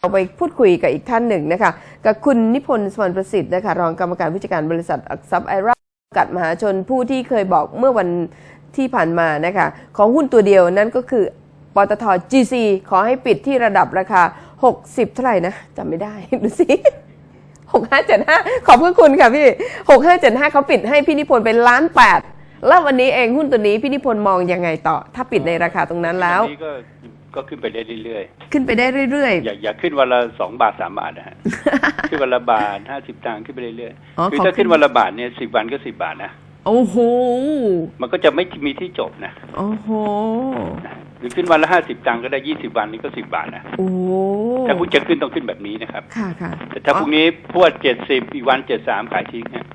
เอาไปพูดคุยกับอีกท่านหนึ่งนะคะกับคุณนิพนธ์สวรรณประสิทธิ์นะคะรองกรรมการผู้จัดการบริษัทอักษรัพย์ไอรากัดมหาชนผู้ที่เคยบอกเมื่อวันที่ผ่านมานะคะของหุ้นตัวเดียวนั่นก็คือปตท GC ขอให้ปิดที่ระดับราคา 60 เท่าไหร่นะจำไม่ได้ ดูสิ 6575 ขอบพระคุณค่ะพี่ 6575 เขาปิดให้พี่นิพนธ์เป็นล้านแปดแล้ววันนี้เองหุ้นตัวนี้พี่นิพนธ์มองยังไงต่อ ถ้าปิดในราคาตรงนั้นแล้ว ก็ก็ขึ้นไปได้เรื่อยขึ้นไปได้เรื่อยๆ อย่าอย่าขึ้นวันละสองบาทสามบาทนะฮะ ขึ้นวันละบาทห้าสิบตังค์ขึ้นไปเรื่อยอ๋อๆคือขอถ้าขึ้ขึ้นนวันละบาทเนี่ยสิบวันก็สิบบาทนะๆโอ้โห มันก็จะไม่มีที่จบนะ โอ้โหนะหรือขึ้นวันละห้าสิบตังค์ก็ได้ยี่สิบวันนี่ก็สิบบาทนะ โอ้ถ้าคุณจะขึ้นต้องขึ้นแบบนี้นะครับ ค่ะค่ะแต่ถ้าพรุ่งนี้พวดเจ็ดสิบอีกวันเจ็ดสามขายทิ้งนะ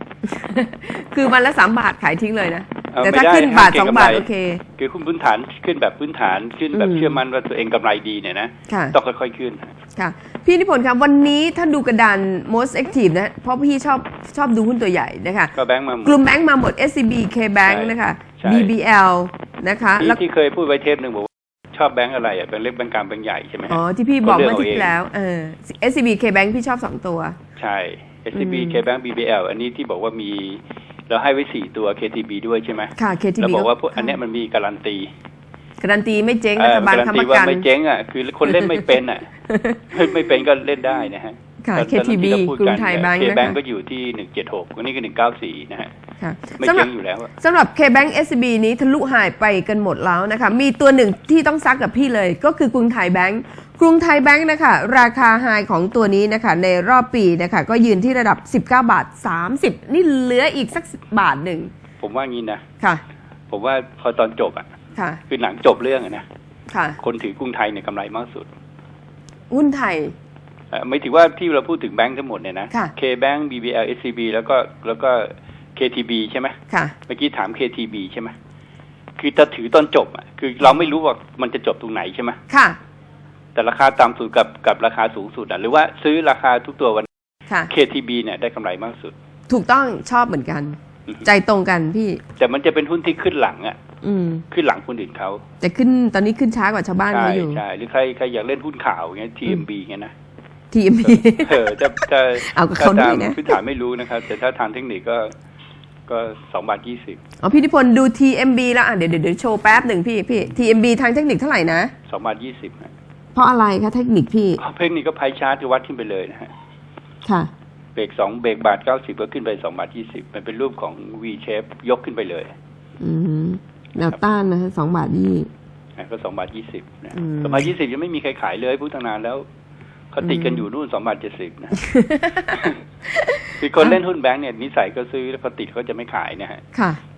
คือวันละสามบาทขายทิ้งเลยนะเอา แต่ไม่ถ้าได้ขึ้นบาทห้ามเก็สงองกำไรบาทโอเค คือคุณพื้นฐานขึ้นแบบพื้นฐานขึ้นแบบอืมเชื่อมั่นว่าตัวเองกำไรดีเนี่ยนะค่ะต้องค่อยๆขึ้นค่ะ พี่นิพนธ์ครับวันนี้ท่านดูกระดาน most active นะ เพราะพี่ชอบชอบดูหุ้นตัวใหญ่นะคะก็แบงค์มาหมดกลุ่มแบงก์มาหมด SCB KBank ใช่นะคะใช่ BBL นะคะที่แล้วที่เคยพูดไว้เทปหนึ่งบอกว่าชอบแบงค์อะไรอะแบงค์เล็กแบงค์กลางแบงค์ใหญ่ใช่ไหมฮะอ๋อที่พี่บอกก็เลือกเมื่ออาที่เอาเองแล้วเออ SCB KBank พี่ชอบสองตัว ใช่ SCB อืม KBank BBL อันนี้ที่บอกว่ามี เราให้ไว้สี่ตัว KTB ด้วยใช่ไหมค่ะ KTB เราบอกว่าพวกอันเนี้ยมันมีการันตีการันตีไม่เจ๊งเอรัอฐบาลการันค้ำตีประว่ากันไม่เจ๊งอะคือคนเล่นไม่เป็นอะไม่เป็นก็เล่นได้นะฮะค่ะตอนนั้น KTB ที่เราพูดกรุงไทยแบงค์เคนะแบงคะก็อยู่ที่หนึ่งเจ็ดหกวันนี้ก็หนึ่งเก้าสี่นะฮะค่ะไม่สำหรัเจ๊บงอยู่แล้วอะสำหรับ KBank SCB นี้ทะลุหายไปกันหมดแล้วนะคะ มีตัวหนึ่งที่ต้องซักกับพี่เลย ก็คือกรุงไทยแบงก์ก รุงไทยแบงก์นะคะราคาไฮของตัวนี้นะคะในรอบปีนะคะก็ยืนที่ระดับ 19 บาท 30 นี่เหลืออีกสักบาทหนึ่ง ผมว่างี้นะค่ะ ผมว่าพอตอนจบอะค่ะ คือหลังจบเรื่องอะนะค่ะ คนถือกรุงไทยเนี่ยกำไรมากสุดหุ้นไทย เอ่อไม่ถือว่าที่เราพูดถึงแบงค์ทั้งหมดเนี่ยนะ ค่ะ K-Bank BBL SCB แล้วก็แล้วก็ KTB ใช่ไหมค่ะ เมื่อกี้ถาม KTB ใช่ไหมคือถ้าถือตอนจบอะคือเราไม่รู้ว่ามันจะจบตรงไหนใช่ไหมค่ะ แต่ราคาต่ำสุดกับกับราคาสูงสุดอะหรือว่าซื้อราคาทุกตัววัน ค่ะ KTB เนี่ยได้กำไรมากสุด ถูกต้องชอบเหมือนกัน อือฮึ ใจตรงกันพี่ แต่มันจะเป็นหุ้นที่ขึ้นหลังอะอืมขึ้นหลังคนอื่นเขาแต่ขึ้นตอนนี้ขึ้นช้ากว่าชาวบ้านใช่เขาอยู่ ใช่หรือใครใครอยากเล่นหุ้นข่าวอย่างเงี้ย TMB เงี้ยนะ TMB เออจะจะเอากับเขาด้วยนะถ้ตมพื้นฐานไม่รู้นะครับ แต่ถ้าทางเทคนิคก็ก็สองบาทยี่สิบอ๋อพี่นิพนธ์ดู TMB แล้วอะเดี๋ยวเดี๋ยวเดี๋ยวโชว์แป๊บหนึ่งพี่พี่ TMB ทางเทคนิคเท่าไหร่นะ สองบาทยี่สิบนะ เพราะอะไรคะเทคนิคพี่เทคนิคก็ไพชาร์ตที่วัดขึ้นไปเลยนะฮะค่ะเบรกสองเบรกบาทเก้าสิบก็ขึ้นไปสองบาทยี่สิบมันเป็นรูปของ V shape ยกขึ้นไปเลย อืมแนวต้านนะฮะสองบาทยี่นะก็สองบาทยี่สิบนะอืมสองบาทยี่สิบยังไม่มีใครขายเลยพูดตั้งนานแล้วเขาติดกันอยู่นู่นสองบาทเจ็ดสิบนะคือคนเล่นหุ้นแบงก์เนี่ยนิสัยก็ซื้อแล้วพอติดเขาจะไม่ขายนะฮะ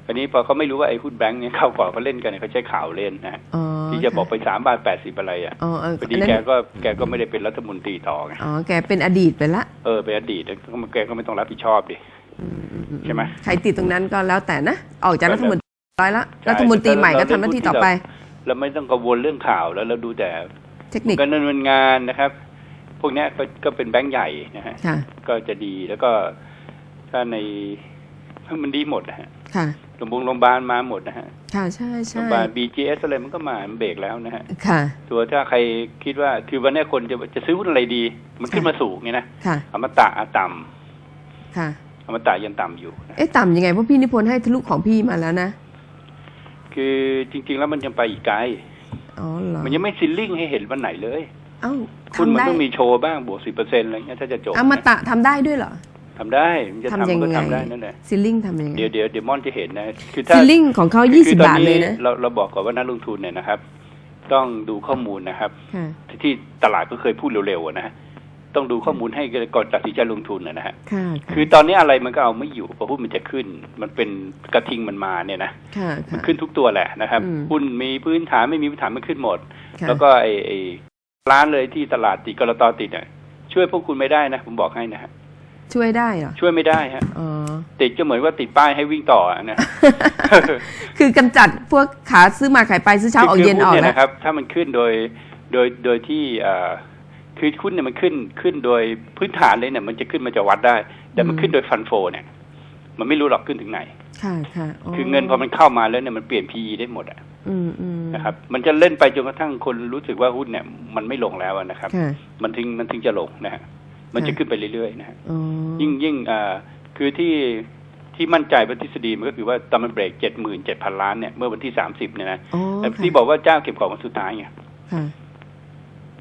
ค่ะอันนี้พอเขาไม่รู้ว่าไอ้หุ้นแบงก์เนี่ยเข้าก่อนเขาเล่นกันเนี่ยเขาใช้ข่าวเล่นนะฮะอ๋อที่จะบอกไปสามบาทแปดสิบอะไรอะอ๋อเออพอดีอันนั้นแกก็แกก็ไม่ได้เป็นรัฐมนตรีต่อไงอ๋อแกเป็นอดีตไปละเออเป็นอดีตแล้วแกก็ไม่ต้องรับผิดชอบดิใช่ไหมใครติดตรงนั้นก็แล้วแต่นะออกจากก็รัฐมนตรีร้อยละใช่รัฐมนตรีใหม่ก็แต่ทำเราหน้าที่เล่นต่อไปเราไม่ต้องกังวลเรื่องข่าวแล้วเราดูแต่เทคนิคการดำเนินงานนะครับ พวกเนี้ยก็ก็เป็นแบงก์ใหญ่นะฮะค่ะก็จะดีแล้วก็ถ้าในมันดีหมดนะฮะ ค่ะโรงพยาบาลโรงพยาบาลมาหมดนะฮะค่ะใช่โรใช่งพยาบาล BGS อะไรมันก็มามันเบรกแล้วนะฮะค่ะตัวถ้าใครคิดว่าคือวันเนี้ยคนจะจะซื้อหุ้นอะไรดี มันขึ้นมาสูงไงนะค่ะอมตะอะต่ค่ะำอมตะยังต่ำอยู่นะเอ๊ะต่ำยังไงเพราะพี่นิพนธ์ให้ทะลุของพี่มาแล้วนะ คือจริง ๆ แล้วมันยังไปอีกไกลอ๋อเหรอมันยังไม่ซิลลิ่งให้เห็นวันไหนเลย เอ้าคุณมันทำได้ต้องมีโชว์บ้างบวกสิบเปอร์เซ็นต์อะไรเงี้ยถ้าจะจบอมตะทำได้ด้วยเหรอ ทำได้มันจะทำทำยัมันงก็ไงทำได้นั่นแหละซิลลิงทำยังไงเดี๋ยวเดี๋ยวเดี๋ยวมอนจะเห็นนะคือถ้าซิลลิงของเขาคือ20คือตอนบาทนี้เลยนะเราเราบอกก่อนว่านักลงทุนเนี่ยนะครับ ต้องดูข้อมูลนะครับค่ะที่ที่ตลาดก็เคยพูดเร็วๆอะนะฮะต้องดูข้อมูลให้ก่อนตัดสินใจลงทุนนะนะฮะค่ะคือตอนนี้อะไรมันก็เอาไม่อยู่เพราะหุ้นมันจะขึ้น มันเป็นกระทิงมันมาเนี่ยนะค่ะมันค่ะขึ้นทุกตัวแหละนะครับอืมหุ้นมีพื้นฐานไม่มีพื้นฐานมันขึ้นหมดค่ะแล้วก็ไอ้ไอ้ร้านเลยที่ตลาดติดกรตอติดเนี่ยช่วยพวกคุณไม่ได้นะ ผมบอกให้นะฮะ ช่วยได้เหรอช่วยไม่ได้ฮะอ๋อติดก็เหมือนว่าติดป้ายให้วิ่งต่ออะนะคือกำจัดพวกขาซื้อมาขายไปซื้อเช้าออกเย็นออกคืหุ้แล้วนะครับ ถ้ามันขึ้นโดยโดยโดยที่เอ่อคือหุ้นเนี่ยมันขึ้นขึ้นโดยพื้นฐานเลยเนี่ยมันจะขึ้นมันจะวัดได้ แต่มันขึ้นโดยฟันโฟเนี่ยมันไม่รู้หรอกขึ้นถึงไหนค่ะค่ะคือเงินพอมันเข้ามาแล้วเนี่ยมันเปลี่ยน PE ได้หมดอะอืมอืมนะครับ มันจะเล่นไปจนกระทั่งคนรู้สึกว่าหุ้นเนี่ย มันไม่ลงแล้วอะนะครับค่ะมันถึงมันถึงจะลงนะฮะ มันจะค่ะขึ้นไปเรื่อยๆนะฮะอ๋อยิ่งยิ่งอ่าคือที่ที่มั่นใจว่าทฤษฎีมันก็คือว่าตอนมันเบรกเจ็ดหมื่นเจ็ดพันล้านเนี่ยเมื่อวันที่สามสิบเนี่ยนะอ๋อแต่ค่ะที่บอกว่าเจ้าเก็บของวันสุดท้ายไงค่ะ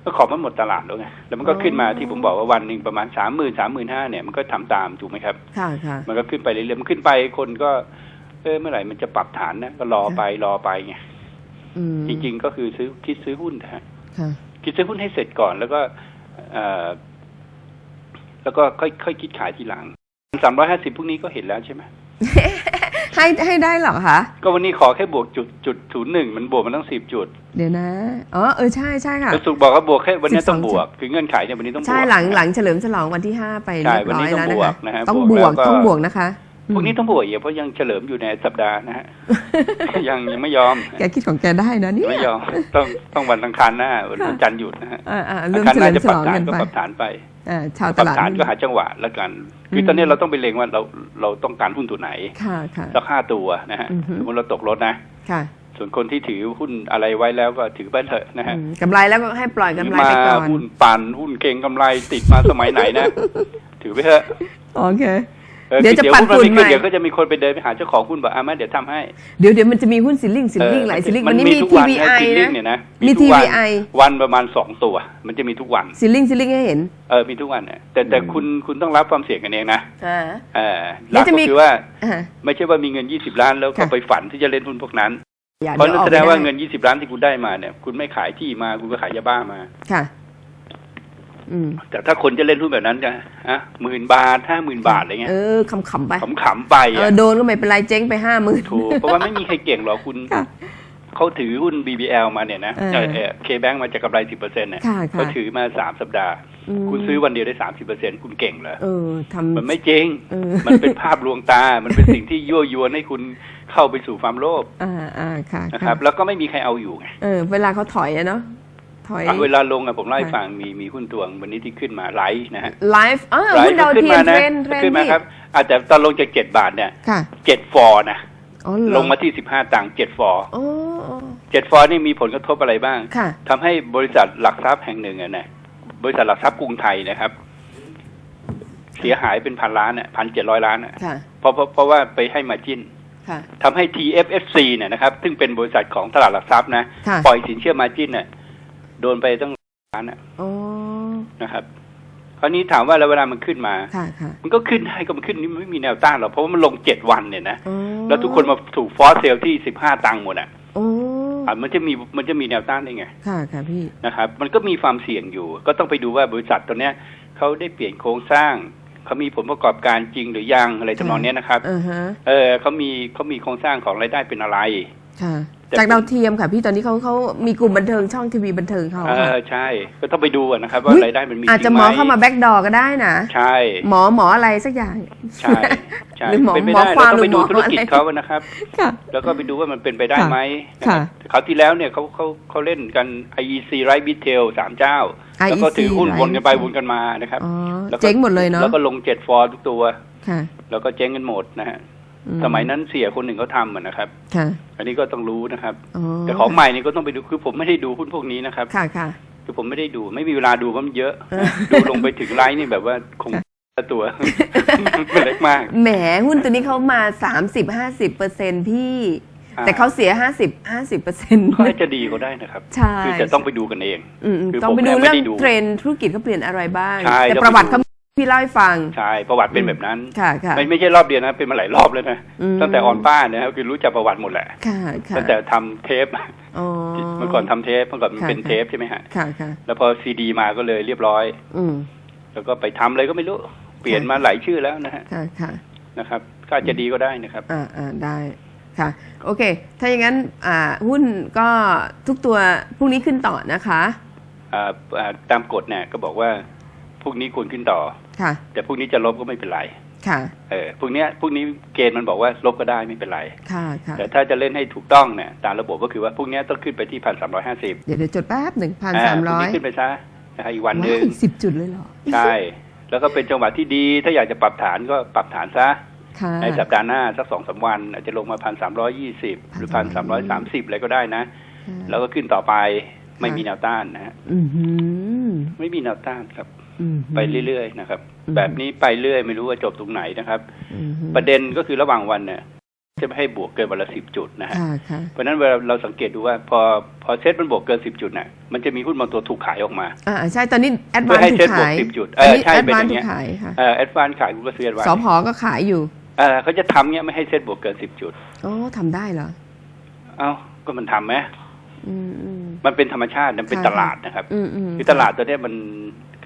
ก็ของมันหมดตลาดแล้วไงแล้วมันก็ขึ้นมาอ๋อที่ผมบอกว่าวันหนึ่งประมาณสามหมื่นสามหมื่นห้าเนี่ยมันก็ทำตามถูกไหมครับค่ะค่ะมันก็ขึ้นไปเรื่อยๆมันขึ้นไปคนก็ เออเมื่อไหร่มันจะปรับฐานนะก็รอไปรอไปไงอืมจริง ๆ ก็คือซื้อคิดซื้อหุ้นนะฮะค่ะคิดซื้อหุ้นให้เสร็จก่อนแล้วก็เอ่อ แล้วก็ค่อยค่อยคิดขายทีหลังสามร้อยห้าสิบพวกนี้ก็เห็นแล้วใช่ไหมให้ให้ได้เหรอคะก็วันนี้ขอแค่บวกจุดจุดศูนย์หนึ่งมันบวกมันต้องสิบจุด เดี๋ยวนะอ๋อเออใช่ใช่ค่ะแล้วสุกบอกว่าบวกแค่วันนี้ต้อง12บวก คือเงื่อนไขเนี่ยวันนี้ต้องบวกใช่หลังหลังเฉลิมฉลองวันที่ห้าไปใช่เรียบร้อยวันนี้แล้วต้องนะบวคะกนะฮะต้องบบววกกแล้วก็ต้องบวกนะคะพวกนี้ต้องบวกอีกเพราะยังเฉลิมอยู่ในสัปดาห์นะฮะยังยังไม่ยอมแกคิดของแกได้นะเนี่ยไม่ยอมต้องต้องวันอังคารหน้าวันจันทร์หยุดนะฮะอ่าอ่าอัเริ่งมคารเฉหลิน้ามจะฉปรัลบองฐานกันก็ไปปรับฐานไปอ่า ชาวปตรับลาดฐานก็หาจังหวะแล้วกันคือตอนนี้เราต้องไปเล็งว่าเราเราต้องการหุ้นตัวไหนค่ะค่ะสักห้าตัวนะฮะอือฮึสมมติเราตกรถนะค่ะส่วนคนที่ถือหุ้นอะไรไว้แล้วก็ถือไปเถอะนะฮะอืมกำไรแล้วก็ให้ปล่อยกำไรมาไปก่อนหุ้นปั่นหุ้นเก่งกำไรติดมาสมัยไหนนะ ถือไปเถอะโอเคออ เดี๋ยวจะคือปั่นหุ้มัฝุ่นไม่ขึ้ใหม่เดี๋ยวก็จะมีคนไปเดินไปหาเจ้าของหุ้นบอกอะแม่เดี๋ยวทำให้ เดี๋ยวเดี๋ยวมันจะมีหุ้นซิลลิงซิลลิงหลายซิลลิงวันนี้มีทุกวันนะ TVI ซิลลิงนะเนี่ยนะมีทุกวัน TVI วันประมาณสองตัว มันจะมีทุกวันซิลลิงซิลลิงให้เห็นเออมีทุกวันเนี่ยแต่แต่อืมคุณคุณต้องรับความเสี่ยงกันเองนะอ่าเออหแล้ลัวกจะก็มีคือว่าอ่า ไม่ใช่ว่ามีเงินยี่สิบล้านแล้วก็ค่ะไปฝันที่จะเล่นหุ้นพวกนั้นอย่เพราะนั่นออกแสดงไม่ว่าเงินยี่สิบล้านที่คุณได้มาเนี่ย คุณไม่ขายที่มาคุณก็ขายยาบ้ามาค่ะอืม แต่ถ้าคนจะเล่นหุ้นแบบนั้นจะฮะหมื่นบาทห้าหมื่นบาทอะไรเงี้ยเออขำๆไปขำๆไปเอออะโดนก็ไม่เป็นไรเจ๊งไปห้าหมื่นถูกเพราะว่าไม่มีใครเก่งหรอกคุณค่ะเขาถือหุ้น BBL มาเนี่ยนะเออเคแบงมาจากกำไรสิบเปอร์เซ็นต์เนี่ยค่ะค่ะเขาถือมาสามสัปดาห์มคุณซื้อวันเดียวได้สามสิบเปอร์เซ็นต์คุณเก่งเหรอเออทำมันไม่จริงเออมันเป็นภาพลวงตา มันเป็นสิ่งที่ยั่วยวนให้คุณเข้าไปสู่ความโลภอ่าอ่าค่ะนะครับ แล้วก็ไม่มีใครเอาอยู่ไงเออเวลาเขาถอยอะเนาะ ถอยอะเวลาลงอะผมเล่าให้ค่ะฟังมีมีหุ้นตัววันนี้ที่ขึ้นมาไลฟ์นะฮะไลฟ์อ่าไลหุ้นฟ์ดาวขึ้นเทียมานนะเทรนเทรนขึ้นมานี่ครับอาจจะตอนลงจากเจ็ดบาทเนี่ยค่ะเจ็ดฟอร์นะอ๋อเหรอลงมาที่สิบห้าตังค์เจ็ดฟอร์อ๋ออ๋อเจ็ดฟอร์นี่มีผลกระทบอะไรบ้างค่ะทำให้บริษัทหลักทรัพย์แห่งหนึ่งอะนะบริษัทหลักทรัพย์กรุงไทยนะครับ เสียหายเป็นพันล้านอะพันเจ็ดร้อยล้านอะค่ะเพราะเพราะเพราะว่าไปให้มาจิ้นค่ะทำให้ TFFC เนี่ยนะครับ ซึ่งเป็นบริษัทของตลาดหลักทรัพย์นะค่ะปล่อยสินเชื่อมาจิ้นเนี่ย โดนไปตั้งล้านอะอ๋อนะครับ คราวนี้ถามว่าแล้วเวลามันขึ้นมาค่ะค่ะมันก็ขึ้นได้ก็มันขึ้นนี่มันไม่มีแนวต้านหรอกเพราะว่ามันลงเจ็ดวันเนี่ยนะอ๋อแล้วทุกคนมาถูกฟอสเซลที่สิบห้าตังค์หมดอะโอ้อะมันจะมีมันจะมีแนวต้านได้ไง ค่ะค่ะพี่นะครับ มันก็มีความเสี่ยงอยู่ ก็ต้องไปดูว่าบริษัทตัวเนี้ยเขาได้เปลี่ยนโครงสร้างเขามีผลประกอบการจริงหรือยังอะไรทำนองเนี้ยนะครับอ่าฮะเออเขามีเขามีโครงสร้างของรายได้เป็นอะไรค่ะแต่ จากดาวเทียมค่ะพี่ตอนนี้เขาเขามีกลุ่มบันเทิงช่องทีวีบันเทิงเขาเอค่ะอใช่ ก็ต้องไปดูอะนะครับ ว่าเฮ้ยรายได้มันมีอาจจะริงหมอไเข้ามาแบ็กดอก็ได้นะใช่ หมอหมออะไรสักอย่าง ใช่ใช่หรือหมอเป็นไปหมอได้ควาเรามต้องไปดูหรือหมอธุรกิจอะไร เขานะครับ ค่ะ แล้วก็ไปดูว่ามันเป็นไปได้ค่ะไหมนะค่ะคราวที่แล้วเนี่ยเขาเขาเขาเล่นกัน IEC Right b i t a i l สามเจ้าแล้วก็ถือหุ้น IEC วนกันไปวนกันมานะครับอ๋อแล้วก็เจ๊งหมดเลยเนาะแล้วก็ลงเจ็ดฟอร์ทุกตัว ค่ะ แล้วก็เจ๊งกันหมดนะฮะอื สมัยนั้นเสียคนหนึ่งเขาทำอะนะครับค่ะอันนี้ก็ต้องรู้นะครับอ๋อแต่ของใหม่นี่ก็ต้องไปดูคือผมไม่ได้ดูหุ้นพวกนี้นะครับค่ะค่ะคือผมไม่ได้ดูไม่มีเวลาดูเพราะมันเยอะเออดูลงไปถึงไลน์นี่แบบว่าคงตัวมันเล็กมาก แหมหุ้นตัวนี้เขามาสามสิบห้าสิบเปอร์เซ็นพี่อ่าแต่เขาเสียห้าสิบห้าสิบเปอร์เซ็นต์ก็อาจจะดีก็ได้นะครับ ใช่คือจะต้องไปดูกันเองอืมคือต้องไปผมดูเนี่ยไม่เรื่องได้ดูเทรนด์ธุรกิจเขาเปลี่ยนอะไรบ้างใช่แต่ต้องประวัติไปดูเขา พี่เล่าให้ฟัง ใช่ประวัติเป็นแบบนั้นค่ะค่ะไม่ไม่ใช่รอบเดียวนะเป็นมาหลายรอบแล้วนะอืมตั้งแต่ออนป้านะครับคือรู้จักประวัติหมดแหละค่ะค่ะตั้งแต่ทำเทปอ๋อเมื่อก่อนทำเทปเมื่อก่อนมันค่ะเป็นค่ะเทปใช่ไหมฮะค่ะค่ะแล้วพอซีดีมาก็เลยเรียบร้อย อืมแล้วก็ไปทำอะไรก็ไม่รู้ เปลี่ยนมาหลายชื่อแล้วนะฮะค่ะค่ะนะครับ ก็อาจจะดีก็ได้นะครับ อ่าอ่าได้ค่ะ โอเค ถ้าอย่างนั้นอ่าหุ้นก็ทุกตัวพรุ่งนี้ขึ้นต่อนะคะอ่าอ่าตามกฎเนี่ยก็บอกว่าพรุ่งนี้ควรขึ้นต่อ ค่ะ แต่พรุ่งนี้จะลบก็ไม่เป็นไรค่ะ เออพรุ่งนี้พรุ่งนี้เกณฑ์มันบอกว่าลบก็ได้ไม่เป็นไร ค่ะค่ะแต่ถ้าจะเล่นให้ถูกต้องเนี่ยตามระบบก็คือว่าพรุ่งนี้ต้องขึ้นไปที่พันสามร้อยห้าสิบเดี๋ยวเดี๋ยวจดแป๊บหนึ่งพันพสามรุ่งร้อยนี้ขึ้นไปซะนะครับอีกวันหนึ่งสิบจุดเลยเหรอ ใช่ แล้วก็เป็นจังหวะที่ดี ถ้าอยากจะปรับฐานก็ปรับฐานซะค่ะในสัปดาห์หน้าสักสองสามวัน อาจจะลงมาพันสามร้อยี่สิบหรือพันสามร้อยสามสิบอะไรก็ได้นะค่ะแล้วก็ขึ้นต่อไปไม่ค่ะมีแนวต้านนะฮะอือหือไม่มีแนวต้านครับอือหือ ไปเรื่อยๆนะครับอืมแบบนี้ไปเรื่อยไม่รู้ว่าจบตรงไหนนะครับอือหือประเด็นก็คือระหว่างวันเนี่ยจะไม่ให้บวกเกินวันละสิบจุดนะฮะค่ะค่ะเพราะฉะนั้นเวลาเราสังเกตดูว่าพอพอเซ็ตมันบวกเกินสิบจุดน่ะมันจะมีหุ้นบางตัวถูกขายออกมาอ่าใช่ตอนนี้แอดเพื่วาอนให้ถูเซ็ตกบวกขาย10จุดอันนี้เออใช่แอดเป็นวาอนย่างถูเงี้กยขายค่ะเอ่อแอดวานขายคุณก็ซื้อแอดวานสพก็ขายอยู่เออเขาจะทำเงี้ยไม่ให้เซ็ตบวกเกินสิบจุดโอ้ทำได้เหรอเอ้าก็มันทำไหมอืมอืมมันเป็นธรรมชาติมันเป็นค่ะตลาดนะครับอืมอืมคือตลาดตัวเนี้ยมัน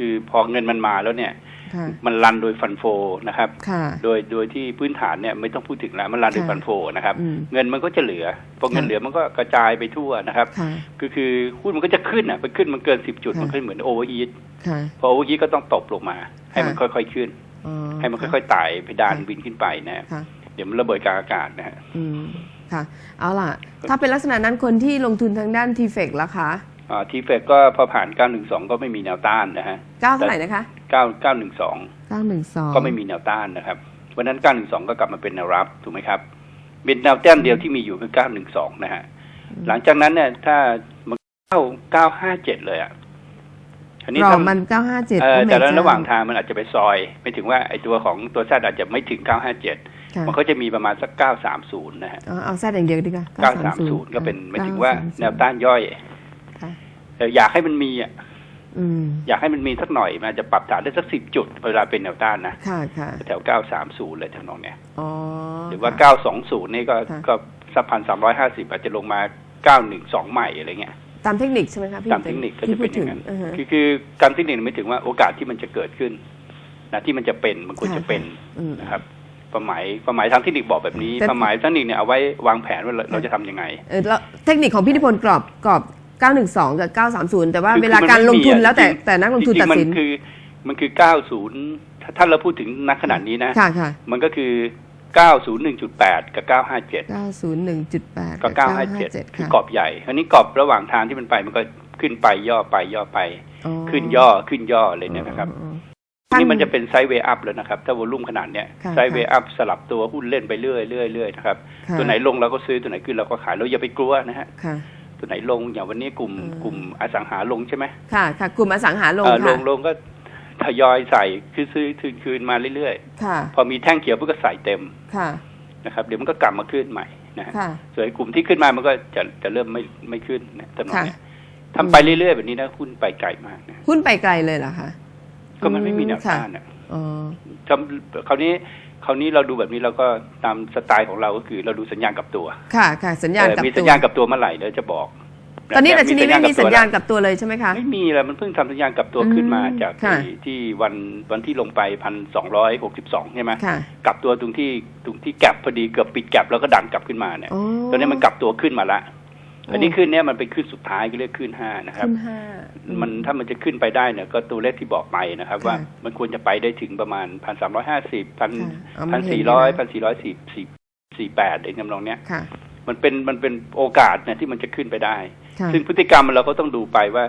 คือพอเงินมันมาแล้วเนี่ยค่ะมันรันโดยฟันโฟนะครับค่ะโดยโดยที่พื้นฐานเนี่ยไม่ต้องพูดถึงแล้วมันรันโดยค่ะฟันโฟนะครับอืมเงินมันก็จะเหลือพอเงินค่ะเหลือมันก็กระจายไปทั่วนะครับค่ะคือคือหุ้นมันก็จะขึ้นอะไปขึ้นมันเกินสิบจุดค่ะมันก็เหมือนโอเวอร์อีทค่ะพอโอเวอร์อีทก็ต้องตบลงมา ให้มันค่ะค่อยๆขึ้นอ๋อให้มันค่อยๆไต่เพดานค่ะบินขึ้นไปนะฮะค่ะเดี๋ยวมันระเบิดกลางอากาศนะฮะอืมค่ะ เอาล่ะ ถ้าเป็นลักษณะนั้นคนที่ลงทุนทางด้านทีเฟกล่ะคะอ่า ทีเฟกก็พอผ่าน 912 ก็ไม่มีแนวต้านนะฮะเก้าเท่าไหร่นะคะ 9 912เก้าหนึ่งสองก็ไม่มีแนวต้านนะครับวันนั้น 912 ก็กลับมาเป็นแนวรับถูกไหมครับเป็นแนวแต้มเดียวที่มีอยู่คือ 912 นะฮะหลังจากนั้นเนี่ยถ้ามันเข้า 957 เลยอะอันนี้รอถ้ามันเก้าห้าเจ็ดเออแต่แล้วระหว่างทางมันอาจจะไปซอย ไม่ถึงว่าไอตัวของตัวแซดอาจจะไม่ถึง 957 มันก็จะมีประมาณสัก 930 นะฮะเอาแซดอย่างเดียวดีกว่า 930 ก็เป็นไม่ถึงว่าแนวต้านย่อยค่ะเอออยากให้มันมีอะอืมอยากให้มันมีสักหน่อยมันอาจจะปรับฐานได้สัก10จุดเวลาเป็นแนวต้านนะค่ะค่ะแถว930เลยทำนองเนี้ยอ๋อหรือว่าค่ะ920นี่ก็ค่ะก็สักพันสามร้อยห้าสิบอาจจะลงมา912ใหม่อะไรเงี้ยตามเทคนิคใช่ไหมคะพี่ตามเทคนิคก็จะเป็นอย่างนั้นที่พูดถึงคือคือการเทคนิคไม่ถึงว่าโอกาสที่มันจะเกิดขึ้นนะที่มันจะเป็นมันควรจะเป็นอืมนะครับความหมายความหมายทางเทคนิคบอกแบบนี้แต่ความหมายทางเทคนิคเนี่ยเอาไว้วางแผนว่าเราเราจะทำยังไงเออแล้วเทคนิคของพี่นิพนธ์กรอบกรอบ 912 กับ 930 แต่ว่าคือเวลาคือมันการลงทุนไม่มีอะแล้วแต่จริงแต่นักลงทุนจริตัดงๆมัสินคือมันคือ 90ถ้าถ้าเราพูดถึงนักขนาดนี้นะค่ะค่ะมันก็คือ 901.8 กับ 957 901.8ก็กับ 957 คือค่ะกรอบใหญ่คราวนี้กรอบระหว่างทางที่มันไปมันก็ขึ้นไปย่อไปย่อไปอ๋อขึ้นย่อขึ้นย่อเลยเนี่ยนะครับอ๋ออ๋อนี่มันจะเป็นไซด์เวย์อัพแล้วนะครับ ถ้าวอลุ่มขนาดเนี้ยค่ะไซด์เวย์อัพสลับตัวหุ้นเล่นไปเรื่อยเรื่อยเรื่อยนะครับค่ะตัวไหนลงเราก็ซื้อตัวไหนขึ้นเราก็ขายเราอย่าไปกลัวนะฮะค่ะ ตัวไหนลงอย่างวันนี้กลุ่มอืมกลุ่มอสังหาลงใช่ไหมค่ะค่ะ กลุ่มอสังหาลงเออลค่ะงลงก็ทยอยใส่คือซื้อคืนคืนมาเรื่อยค่ะๆพอมีแท่งเขียวปุ๊บก็ใส่เต็มค่ะนะครับ เดี๋ยวมันก็กลับมาขึ้นใหม่นะฮะค่ะส่วนไอ้กลุ่มที่ขึ้นมามันก็จะจะเริ่มไม่ไม่ขึ้นนะตำนองค่ะเนี้ยทำไปเรื่อยๆแบบนี้นะหุ้นไปไกลมากนะหุ้นไปไกลเลยเหรอคะก็มันไม่มีแนวค่ะต้านอะอ๋อจำคราวนี้ คราวนี้เราดูแบบนี้เราก็ตามสไตล์ของเราก็คือเราดูสัญญาณกับตัว ค่ะค่ะสัญญาณเอ่อกับมีตัสัญวญาณกับตัวเมื่อไหร่เดี๋ยวจะบอก ตอนนี้แต่ทีนี้ไม่มีสัญญาณกับกับตัวเลยใช่ไหมคะไม่มีแล้วมันเพิ่งทำสัญญาณกับตัวขึ้นมาอืมจากค่ะที่ที่วันวันที่ลงไปพันสองร้อยหกสิบสองใช่ไหมค่ะกลับตัวตรงที่ตรงที่แกลบพอดีเกือบปิดแกลบแล้วก็ดันกลับขึ้นมาเนี่ยอ๋อตอนนี้มันกลับตัวขึ้นมาละโอ้อันนี้ขึ้นเนี่ยมันเป็นขึ้นสุดท้ายก็เรียกขึ้นห้านะครับขึ้นห้ามัมันถ้ามันจะขึ้นไปได้เนี่ยก็ตัวเลขที่บอกไปนะครับค่ะว่ามันควรจะไปได้ถึงประมาณพันสามร้อยห้าสิบพันเอาพัมานเห็สี่นร้อยแล้วพันสี่ร้อยสี่สี่สี่แปดเองจำลองเนี้ยค่ะมันเป็นมันเป็นโอกาสเนี่ยที่มันจะขึ้นไปได้ค่ะซึ่งพฤติกรรมเราก็ต้องดูไปว่า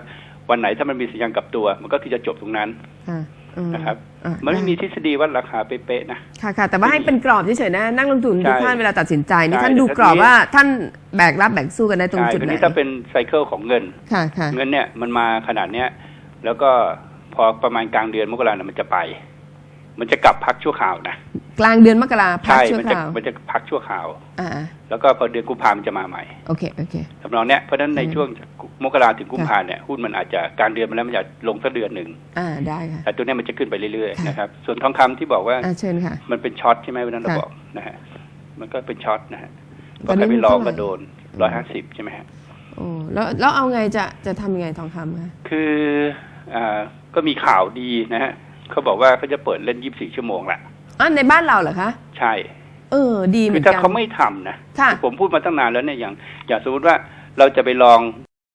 วันไหนถ้ามันมีสัญญาณกลับตัว มันก็คือจะจบตรงนั้นค่ะอืม นะครับอะมันไม่มีด้ทฤษฎีวัดราคาเป๊ะๆนะค่ะค่ะแต่ว่าให้เป็นกรอบเฉยๆนะนักลงทุนใช่ทุกท่านเวลาตัดสินใจนี่ใช่ท่านดูแต่กรอบทีนี้ว่าท่านแบกรับแบกสู้กันได้ตรงใช่จุดทีไหนนี้ถ้าเป็นไซเคิลของเงินค่ะค่ะเงินเนี่ยมันมาขนาดเนี้ยแล้วก็พอประมาณกลางเดือนมกราเนี่ยมันจะไป มันจะกลับพักชั่วคราวนะ กลางเดือนมกราพักใช่ชั่วมันคจะราวมันจะพักชั่วคราว อ่าแล้วก็พอเดือนกุมภาพันธ์มันจะมาใหม่โอเคโอเคสำนองเนี้ยเพราะฉะนั้นในอืม ช่วงมกราถึงกุมภาเนี่ยหุ้นมันอาจจะกลางเดือนมาแล้วมันจะลงสักเดือนหนึ่งอ่าได้ค่ะ แต่ตัวเนี้ยมันจะขึ้นไปเรื่อยค่ะๆนะครับส่วนทองคำที่บอกว่าอ่าเชิญค่ะ มันเป็นช็อตใช่ไหมวันนั้นเราค่ะบอกนะฮะมันก็เป็นช็อตนะฮะตก็อนนี้ใครไปมันลองเท่าไหร่ ก็โดนร้อยห้าสิบใช่ไหมฮะโอ้แล้วแล้วเอาไงจะจะทำยังไงทองคำคะคืออ่าก็มีข่าวดีนะฮะเขาบอกว่าเขาจะเปิดเล่นยี่สิบสี่ชั่วโมงแหละ อ๋อในบ้านเราเหรอคะ ใช่ เออ ดีเหคืมืออนถ้ากัน เขาไม่ทำนะค่ะผมพูดมาตั้งนานแล้วเนี่ยอย่างอย่างสมมติว่าเราจะไปลอง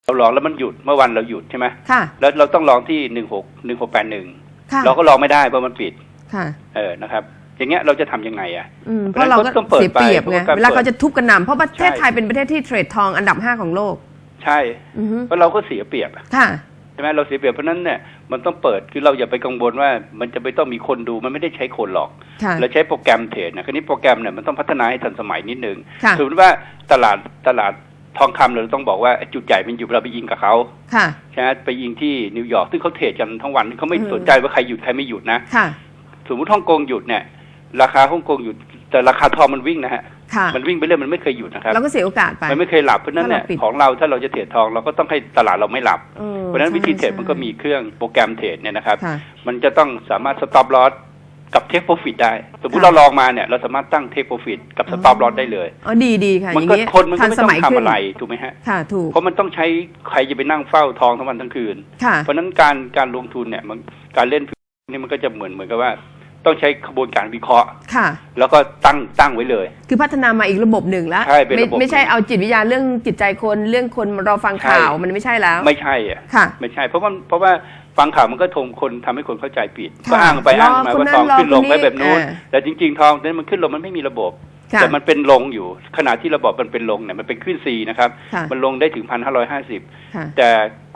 เราลองแล้วมันหยุดเมื่อวันเราหยุดใช่ไหมค่ะ แล้วเราต้องลองที่หนึ่งหกหนึ่งหกแปดหนึ่งค่ะ เราก็ลองไม่ได้เพราะมันปิด ค่ะ เออนะครับ อย่างเงี้ยเราจะทำยังไงอะ อืม เพเพราะราะเราฉะนั้ก็นก็ต้องเปิดเสียเปรียบไง ไปเพราะว่าเวลาเขาจะทุบกระหน่ำเพราะประเทศใช่ ไทยเป็นประเทศที่เทรดทองอันดับห้าของโลก ใช่ อือฮึเพราะเราก็เสียเปรียบอะค่ะใช่ไหมเราเสียเปรียบเพราะฉะนั้นเนี่ยมันต้องเปิดคือเราอย่าไปกังวลว่ามันจะไม่ต้องมีคนดูมันไม่ได้ใช้คนหรอกค่ะเราใช้โปรแกรมเทรดนะคราวนี้โปรแกรมเนี่ยมันต้องพัฒนาให้ทันสมัยนิดนึงค่ะสมมติว่าตลาดตลาดทองคำเราต้องบอกว่าจุดใหญ่มันอยู่เราไปยิงกับเขาค่ะใช่ไหมไปยิงที่นิวยอร์กซึ่งเขาเทรดกันทั้งวันเขาไม่อืมสนใจว่าใครหยุดใครไม่หยุดนะค่ะสมมติฮ่องกงหยุดเนี่ยราคาฮ่องกงหยุดแต่ราคาทองมันวิ่งนะฮะ ค่ะมันวิ่งไปเรื่อยมันไม่เคยหยุดนะครับเราก็เสียโอกาสไป มันไม่เคยหลับเพราะฉะนั้นเนี่ยถ้าเราปิดของเราถ้าเราจะเทรดทองเราก็ต้องให้ตลาดเราไม่หลับออเพราะฉะนั้นวิธีเทรดใช่มันก็มีเครื่องโปรแกรมเทรดเนี่ยนะครับ ค่ะ มันจะต้องสามารถสต็อปลอสกับเทคโปรฟิตได้ สมมติค่ะ เราลองมาเนี่ยเราสามารถตั้งเทคโปรฟิตกับสต็อปลอสได้เลย อ๋อดีดีค่ะมันอย่างก็นี้คนมันก็ทันไม่สต้องมัยทำขึ้นอะไรถูกไหมฮะ ค่ะถูกเพราะมันต้องใช้ใครจะไปนั่งเฝ้าทองทั้งวันทั้งคืน ค่ะ เพราะฉะนั้นการการลงทุนเนี่ยมันการเล่นนี่มันก็จะเหมือนเหมือนกับว่า ต้องใช้กระบวนการวิเคราะห์ ค่ะ แล้วก็ตั้งตั้งไว้เลย คือพัฒนามาอีกระบบหนึ่งแล้วใช่เป็นระบบไม่ไม่ใช่เอาจิตวิทยาเรื่องจิตใจคนเรื่องคนเราฟังข่าวใช่มันไม่ใช่แล้ว ไม่ใช่อะค่ะไม่ใช่ เพราะว่าเพราะว่าฟังข่าวมันก็ทงคนทำให้คนเข้าใจผิดค่ะก็อ้างไปรออ้างมาคนว่านั้นทองขึ้นลงรอคนนี้ไปแบบนู้น อ่าแต่จริง ๆ ทองนั้นมันขึ้นลงมันไม่มีระบบ ค่ะแต่มันเป็นลงอยู่ ขณะที่ระบบมันเป็นลงเนี่ยมันเป็นขึ้นซีนะครับ ค่ะ มันลงได้ถึงพันห้าร้อยห้าสิบค่ะ แต่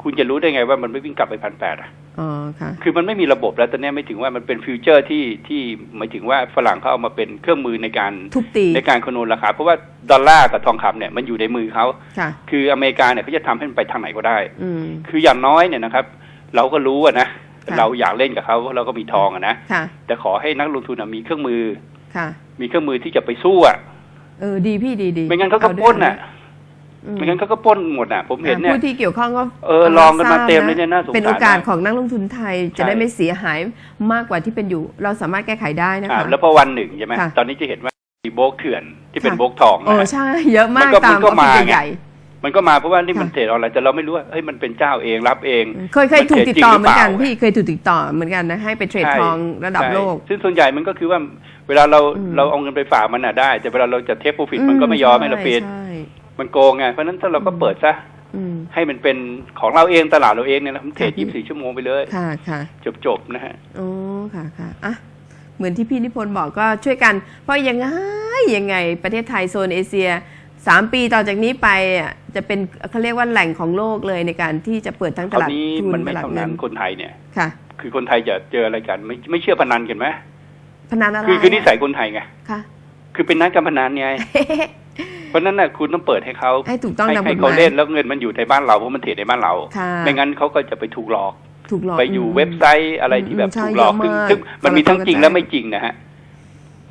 คุณจะรู้ได้ไงว่ามันไม่วิ่งกลับไปพันแปดอะ อ๋อค่ะ คือมันไม่มีระบบแล้วตอนนี้ไม่ถึงว่ามันเป็นฟิวเจอร์ที่ที่หมายถึงว่าฝรั่งเขาเอามาเป็นเครื่องมือในการทุบตีในการคำนวณราคาเพราะว่าดอลลาร์กับทองคำเนี่ยมันอยู่ในมือเขาค่ะคืออเมริกาเนี่ยเขาจะทำให้มันไปทางไหนก็ได้อืมคืออย่างน้อยเนี่ยนะครับ เราก็รู้อะนะค่ะเราอยากเล่นกับเขาเพราะเราก็มีทองอะนะค่ะแต่ขอให้นักลงทุนอะมีเครื่องมือค่ะมีเครื่องมือที่จะไปสู้อะเออดีพี่ดีดีไม่งั้นเขาก็ปล้นอะอื ไม่งั้นเขาก็ปล้นหมดอะผมเห็นเนี่ยผู้ที่เกี่ยวข้องก็เออลองกันมาเต็มเลยเนี่ยน่าสงสารเป็นโอกาสมากของนักลงทุนไทยจะใช่ได้ไม่เสียหายมากกว่าที่เป็นอยู่ เราสามารถแก้ไขได้นะอ่าคะแล้วพอวันหนึ่งใช่ไหมค่ะตอนนี้จะเห็นว่ามีโบกเถื่อนที่เป็นค่ะโบกทองโอ้นะฮะใช่ เยอะมากมันก็ตามมันก็ออฟฟิศมาไงใหญ่มันก็มาเพราะว่านี่มันค่ะเทรดออนไลน์แต่เราไม่รู้ว่าเฮ้ยมันเป็นเจ้าเองรับเองๆเคยเคยถูกติดต่อเหมือนกันมันเทรดจริงหรือเปล่าพี่เคยถูกติดต่อเหมือนกันนะให้ไปเทรดใช่ทองระดับใช่โลก ซึ่งส่วนใหญ่มันก็คือว่าเวลาเราอืมเราเอาเงินไปฝากมันน่ะได้ แต่เวลาเราจะเทคโปรฟิตมันก็ไม่ยอมให้เราเป็นใช่ มันโกงไงเพราะฉะนั้นถ้าเราก็เปิดซะอืมให้มันเป็นของเราเองตลาดเราเองเนี่ยนะมันเทรดค่ะ24ชั่วโมงไปเลยค่ะค่ะจบๆนะฮะโอ้ค่ะค่ะอะเหมือนที่พี่นิพนธ์บอกก็ช่วยกัน เพราะยังไงยังไงประเทศไทยโซนเอเชียสามปีต่อจากนี้ไปอะจะเป็นเขาเรียกว่าแหล่งของโลกเลยในการที่จะเปิดทั้งคตราวลาดนี้ทุนมันตไม่ลาดเท่าเงินั้นนคนไทยเนี่ยค่ะ คือคนไทยจะเจออะไรกัน ไม่ไม่เชื่อพนันกันไหมพนันอะไรคือคือนิสัยคนไทยไงค่ะ คือเป็นนักการพนันไง เพราะฉะนั้นน่ะคุณต้องเปิดให้เขาให้ถูกต้องให้ตามกให้ฎหเขามายเล่นแล้วเงินมันอยู่ในบ้านเราเพราะมันเทรดในบ้านเราค่ะไม่งั้นเขาก็จะไปถูกหลอกถูกหลอกไปอยู่มเว็บไซต์อะไรที่แบบอืมใช่ถูกหลอกเยซึ่งอะมากซึ่งมันมีทั้งจริงเราและต้องไม่จริงนะฮะ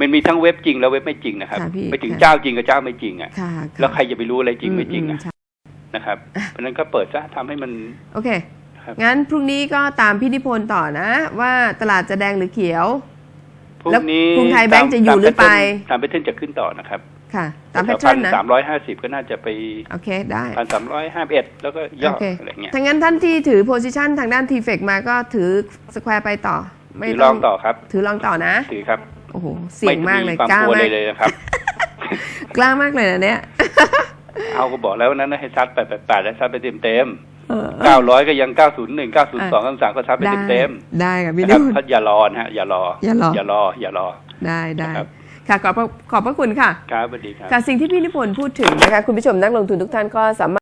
มันมีทั้งเว็บจริงและเว็บไม่จริงนะครับค่ะพี่ไปถึงค่ะเจ้าจริงกับเจ้าไม่จริงอะค่ะแล้วใครจะไปรู้อะไรจริงไม่จริงอือะใช่นะครับ เพราะฉะนั้นก็เปิดซะทำให้มัน โอเคครับงั้นพรุ่งนี้ก็ตามพี่นิพนธ์ต่อนะ ว่าตลาดจะแดงหรือเขียว พรุ่งแล้วนี้กรุงไทยแบงก์จะอยู่ตามหรือไป ตามแพทเทิร์นจะขึ้นต่อนะครับ ค่ะ ตามแพทพัเทิร์นนะสามร้อยห้าสิบก็น่าจะไป โอเค ได้พันสามร้อยห้าเอ็ดแล้วก็ย่อโอเคอะไรเงี้ยถ้างั้นท่านที่ถือโพซิชันทางด้านทีเฟกมาก็ถือสแควร์ไปต่อ ไม่ถือลองต่อครับ ถือลองต่อนะ ถือครับ โอ้โห เสี่ยงมากเลยไควกล้ากลัวมาเลกยเลยนะครับ กล้ามากเลยนะเนี่ย เอาก็บอกแล้ววันนั้นนะให้ซัดแปดแปดแปดแล้วซัดไปเต็มเต็ม เออเก้าร้อยก็ยังเก้าศูนย์หนึ่งเก้าศูนย์สองเก้าสามก็ซัดไปได้เต็มเต็มได้ค่ะๆพี่นะคนิรับพนธ์ถ้าอย่ารอนะฮะอย่ารอ อย่ารอ อย่ารอ อย่ารอ ได้ได้นะครับค่ะขอบพระขอบพระคุณค่ะ ครับสวัสดีครับ ค่ะสิ่งที่พี่นิพนธ์พูดถึงนะคะคุณผู้ชมนักลงทุนทุกท่านก็สามารถ